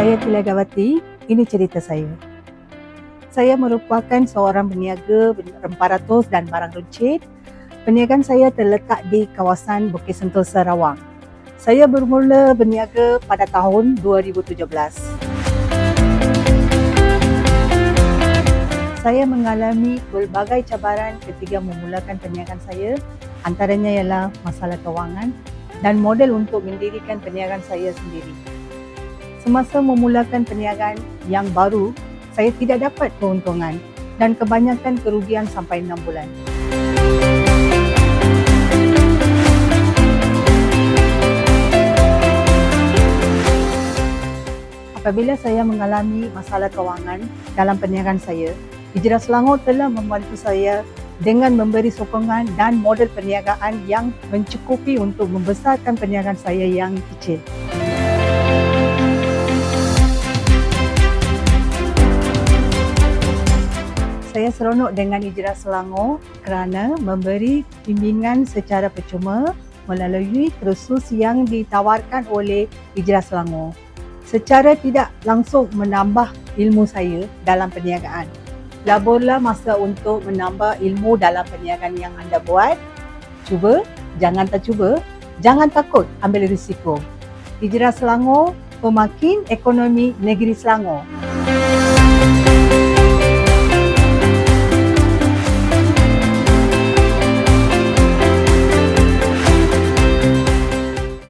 Saya Tilagawati, ini cerita saya. Saya merupakan seorang peniaga rempah ratus dan barang runcit. Perniagaan saya terletak di kawasan Bukit Sentul Sarawak. Saya bermula berniaga pada tahun 2017. Saya mengalami pelbagai cabaran ketika memulakan perniagaan saya. Antaranya ialah masalah kewangan dan modal untuk mendirikan perniagaan saya sendiri. Semasa memulakan perniagaan yang baru, saya tidak dapat keuntungan dan kebanyakan kerugian sampai 6 bulan. Apabila saya mengalami masalah kewangan dalam perniagaan saya, Hijrah Selangor telah membantu saya dengan memberi sokongan dan modal perniagaan yang mencukupi untuk membesarkan perniagaan saya yang kecil. Saya seronok dengan Hijrah Selangor kerana memberi bimbingan secara percuma melalui kursus yang ditawarkan oleh Hijrah Selangor. Secara tidak langsung menambah ilmu saya dalam perniagaan. Laburlah masa untuk menambah ilmu dalam perniagaan yang anda buat. Cuba, jangan tercuba, jangan takut ambil risiko. Hijrah Selangor, pemakin ekonomi negeri Selangor.